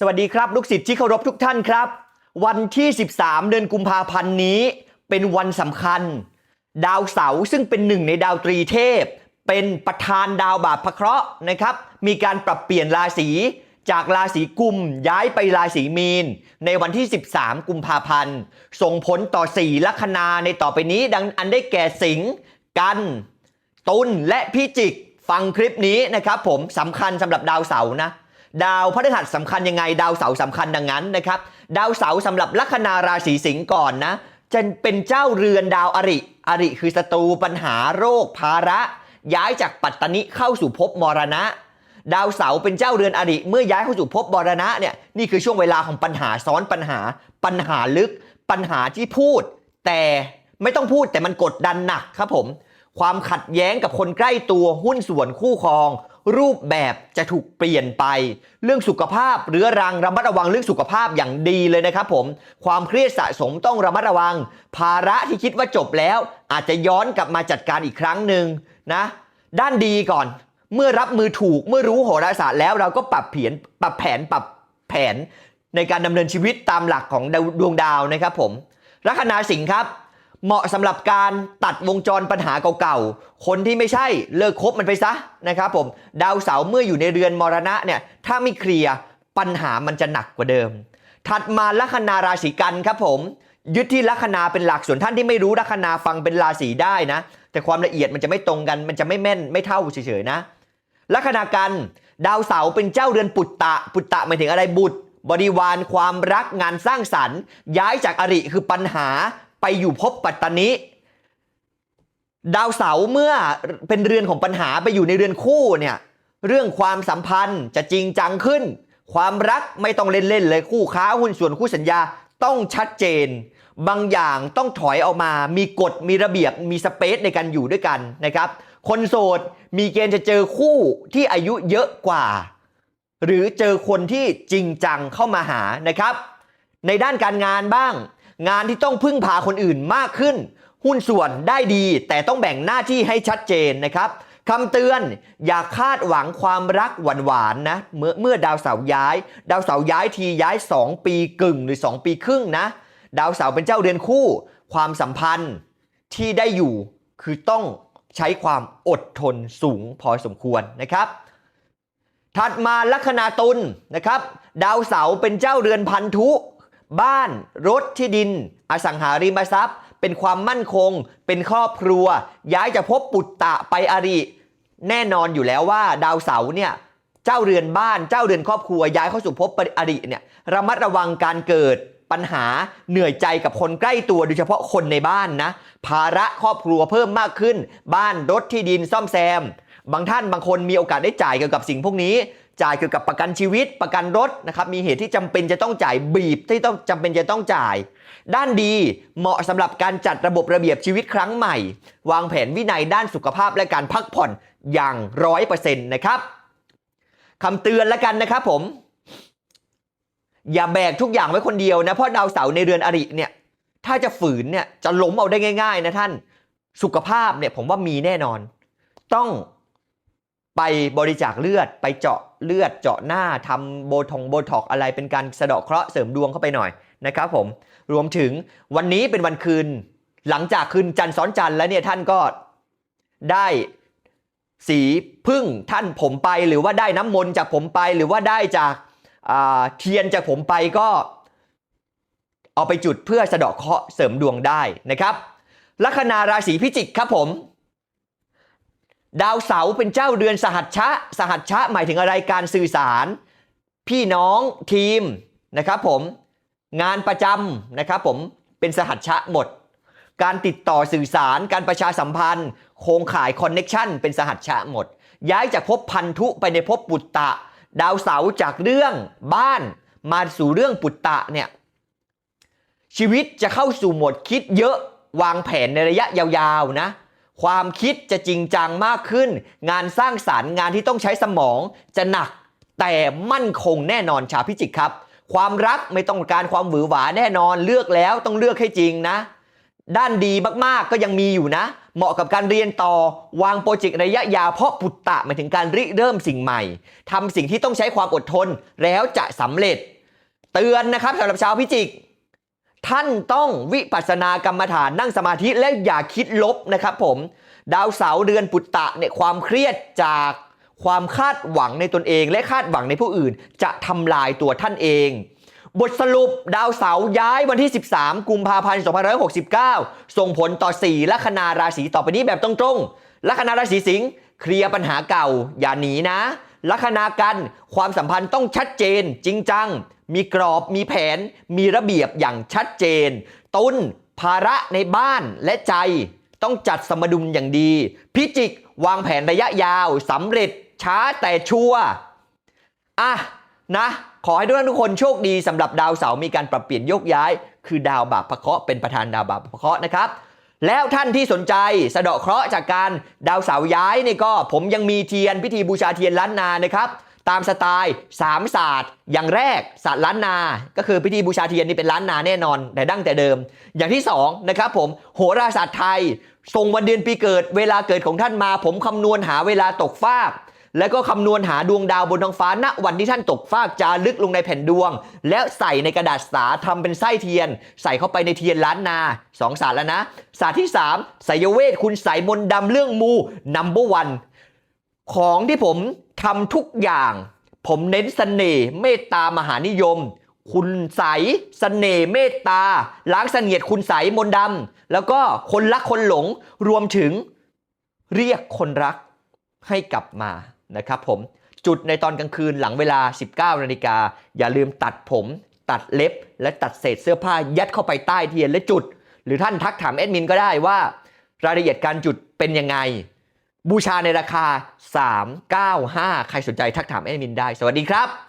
สวัสดีครับลูกศิษย์ที่เคารพทุกท่านครับ วันที่ 13 เดือนกุมภาพันธ์นี้เป็นวันสำคัญ ดาวเสาร์ซึ่งเป็นหนึ่งในดาวตรีเทพ เป็นประธานดาวบาปพระเคราะห์นะครับ มีการปรับเปลี่ยนราศีจากราศีกุมย้ายไปราศีมีน ในวันที่ 13 กุมภาพันธ์ ส่งผลต่อ4ลัคนาในต่อไปนี้ดังอันได้แก่สิงห์กัน ตุลและพิจิก ฟังคลิปนี้นะครับผมสำคัญสำหรับดาวเสาร์นะ ดาวพฤหัสสำคัญยังไง ดาวเสาร์สำคัญดังนั้นนะครับ ดาวเสาร์สำหรับลัคนาราศีสิงห์ก่อนนะจะเป็นเจ้าเรือนดาวอริ อริคือศัตรูปัญหาโรคภาระ ย้ายจากปัตตนิเข้าสู่ภพมรณะ ดาวเสาร์เป็นเจ้าเรือนอริเมื่อย้ายเข้าสู่ภพมรณะเนี่ยนี่คือช่วงเวลาของปัญหาซ้อนปัญหา ปัญหาลึก ปัญหาที่พูด แต่ไม่ต้องพูดแต่มันกดดันหนักครับผม ความขัดแย้งกับคนใกล้ตัวหุ้นส่วนคู่ครอง รูปแบบจะถูกเปลี่ยนไป เรื่องสุขภาพเรื้อรังระมัดระวังเรื่องสุขภาพอย่างดีเลยนะครับผมความเครียดสะสมต้องระมัดระวัง ภาระที่คิดว่าจบแล้ว อาจจะย้อนกลับมาจัดการอีกครั้งหนึ่งนะด้านดีก่อน เมื่อรับมือถูกเมื่อรู้โหราศาสตร์แล้วเราก็ปรับเพียนปรับแผนปรับแผนในการดำเนินชีวิตตามหลักของดวดวงดาวนะครับผมลัคนาสิงห์ครับ เหมาะสำหรับการตัดวงจรปัญหาเก่าๆ คนที่ไม่ใช่เลิกคบมันไปซะนะครับผม ดาวเสาร์เมื่ออยู่ในเรือนมรณะเนี่ยถ้าไม่เคลียร์ปัญหามันจะหนักกว่าเดิม ถัดมาลัคนาราศีกันครับผม ยึดที่ลัคนาเป็นหลักส่วนท่านที่ไม่รู้ลัคนาฟังเป็นราศีได้นะ แต่ความละเอียดมันจะไม่ตรงกัน มันจะไม่แม่นไม่เท่าเฉยๆนะลัคนากันดาวเสาร์เป็นเจ้าเรือนปุตตะ ปุตตะหมายถึงอะไรบุตรบริวารความรักงานสร้างสรรค์ ย้ายจากอริคือปัญหา ไปอยู่ภพปัตตานิดาวเสาร์เมื่อเป็นเรือนของปัญหาไปอยู่ในเรือนคู่เนี่ยเรื่องความสัมพันธ์จะจริงจังขึ้น ความรักไม่ต้องเล่นๆเลยคู่ค้าหุ้นส่วนคู่สัญญาต้องชัดเจน บางอย่างต้องถอยออกมา มีกฎมีระเบียบมีสเปซในการอยู่ด้วยกันนะครับ คนโสดมีเกณฑ์จะเจอคู่ที่อายุเยอะกว่า หรือเจอคนที่จริงจังเข้ามาหานะครับ ในด้านการงานบ้าง งานที่ต้องพึ่งพาคนอื่นมากขึ้น หุ้นส่วนได้ดี แต่ต้องแบ่งหน้าที่ให้ชัดเจนนะครับคำเตือนอย่าคาดหวังความรักหวานๆนะเมื่อเมื่อดาวเสาร์ย้าย ดาวเสาร์ย้ายทีย้าย 2 ปีกึ่งหรือ 2 ปีครึ่งนะ ดาวเสาร์เป็นเจ้าเรือนคู่ ความสัมพันธ์ที่ได้อยู่คือต้องใช้ความอดทนสูงพอสมควรนะครับ ถัดมาลัคนาตุลนะครับ ดาวเสาร์เป็นเจ้าเรือนพันธุ บ้าน รถที่ดิน อสังหาริมทรัพย์ เป็นความมั่นคง เป็นครอบครัว ย้ายจากภพปุตตะไปอริ แน่นอนอยู่แล้วว่า ดาวเสาร์เนี่ยเจ้าเรือนบ้านเจ้าเรือนครอบครัวย้ายเข้าสู่ภพอริเนี่ยระมัดระวังการเกิดปัญหาเหนื่อยใจกับคนใกล้ตัวโดยเฉพาะคนในบ้านนะ ภาระครอบครัวเพิ่มมากขึ้น บ้านรถที่ดินซ่อมแซม บางท่านบางคนมีโอกาสได้จ่ายเกี่ยวกับสิ่งพวกนี้ จ่ายเกี่ยวกับประกันชีวิตประกันรถนะครับมีเหตุที่จำเป็นจะต้องจ่ายบีบที่ต้องจำเป็นจะต้องจ่าย ด้านดีเหมาะสำหรับการจัดระบบระเบียบชีวิตครั้งใหม่ วางแผนวินัยด้านสุขภาพและการพักผ่อนอย่างร้อยเปอร์เซ็นต์นะครับคำเตือนแล้วกันนะครับผม อย่าแบกทุกอย่างไว้คนเดียวนะเพราะดาวเสาร์ในเรือนอริเนี่ยถ้าจะฝืนเนี่ยจะล้มเอาได้ง่าย ๆ นะท่าน สุขภาพเนี่ยผมว่ามีแน่นอน ต้อง ไปบริจาคเลือดไปเจาะเลือดเจาะหน้าทำโบทงโบท็อกอะไรเป็นการสะเดาะเคราะห์เสริมดวงเข้าไปหน่อยนะครับผมรวมถึงวันนี้เป็นวันคืน หลังจากคืนจันทร์ซ้อนจันทร์แล้วเนี่ยท่านก็ได้สีพึ่งท่านผมไป หรือว่าได้น้ำมนต์จากผมไป หรือว่าได้จากเทียนจากผมไปก็เอาไปจุดเพื่อสะเดาะเคราะห์เสริมดวงได้นะครับลัคนาราศีพิจิกครับผม ดาวเสาเป็นเจ้าเดือนสหัชชะ สหัชชะหมายถึงอะไรการสื่อสาร พี่น้องทีมนะครับผมงานประจำนะครับผมเป็นสหัชชะหมด การติดต่อสื่อสาร การประชาสัมพันธ์ โครงข่ายคอนเน็ชันเป็นสหัชชะหมด ย้ายจากภพพันธุไปในภพปุตตะ ดาวเสาจากเรื่องบ้านมาสู่เรื่องปุตตะเนี่ยชีวิตจะเข้าสู่โหมดคิดเยอะวางแผนในระยะยาวๆนะ ความคิดจะจริงจังมากขึ้น งานสร้างสารรค์งานที่ต้องใช้สมองจะหนักแต่มั่นคงแน่นอนชาวพิจิกครับ ความรักไม่ต้องการความหวือหวาแน่นอนเลือกแล้วต้องเลือกให้จริงนะ ด้านดีมากๆก็ยังมีอยู่นะ เหมาะกับการเรียนต่อวางโปรเจกต์ระยะยาวเพราะปุตตะหมายถึงการริเริ่มสิ่งใหม่ทำสิ่งที่ต้องใช้ความอดทนแล้วจะสำเร็จ เตือนนะครับสำหรับชาวพิจิก ท่านต้องวิปัสสนากรรมฐานนั่งสมาธิและอย่าคิดลบนะครับผมดาวเสาร์เดือนปุตตะเนี่ยความเครียดจากความคาดหวังในตนเอง และคาดหวังในผู้อื่น จะทำลายตัวท่านเอง บทสรุปดาวเสาร์ย้ายวันที่ 13 กุมภาพันธ์ 2569 ส่งผลต่อ 4 ลัคนาราศีต่อไปนี้แบบตรงๆลัคนาราศีสิงห์เคลียร์ปัญหาเก่าอย่าหนีนะ ลัคนากัน ความสัมพันธ์ต้องชัดเจน จริงจัง มีกรอบมีแผน มีระเบียบอย่างชัดเจน ตุนภาระในบ้านและใจ ต้องจัดสมดุลอย่างดี พิจิก วางแผนระยะยาวสำเร็จช้าแต่ชัวร์อะนะ ขอให้ทุกท่านทุกคนโชคดีสำหรับดาวเสาร์มีการปรับเปลี่ยนโยกย้าย คือดาวบาปพระเคราะห์เป็นประธานดาวบาปพระเคราะห์นะครับ แล้วท่านที่สนใจสะเดาะเคราะห์จากการดาวเสาย้ายนี่ก็ผมยังมีเทียนพิธีบูชาเทียนล้านนานะครับตามสไตล์สามศาสตร์อย่างแรกศาสตร์ล้านนา ก็คือพิธีบูชาเทียนนี่เป็นล้านนาแน่นอน แต่ดั้งแต่เดิม อย่างที่สองนะครับผมโหราศาสตร์ไทยส่งวันเดือนปีเกิด เวลาเกิดของท่านมา ผมคำนวณหาเวลาตกฟาก แล้วก็คำนวณหาดวงดาวบนท้องฟ้าณวันที่ท่านตกฟากจารึกลงในแผ่นดวง แล้วใส่ในกระดาษสาทำเป็นไส้เทียน ใส่เข้าไปในเทียนล้านนาสองศาสตร์แล้วนะศาสตร์ที่3สายเวทคุณใส่มนต์ดำเรื่องมูนัมเบอร์วันของที่ผมทำทุกอย่าง ผมเน้นเสน่ห์เมตตามหานิยม คุณใสยเสน่ห์เมตตา ล้างเสนียดคุณใสยมนต์ดำแล้วก็คนรักคนหลงรวมถึงเรียกคนรักให้กลับมา นะครับผมจุดในตอนกลางคืนหลังเวลา 19นาฬิกาอย่าลืมตัดผม ตัดเล็บ และตัดเศษเสื้อผ้ายัดเข้าไปใต้เทียนและจุด หรือท่านทักถามแอดมินก็ได้ว่า รายละเอียดการจุดเป็นยังไง บูชาในราคา 395 ใครสนใจทักถามแอดมินได้ สวัสดีครับ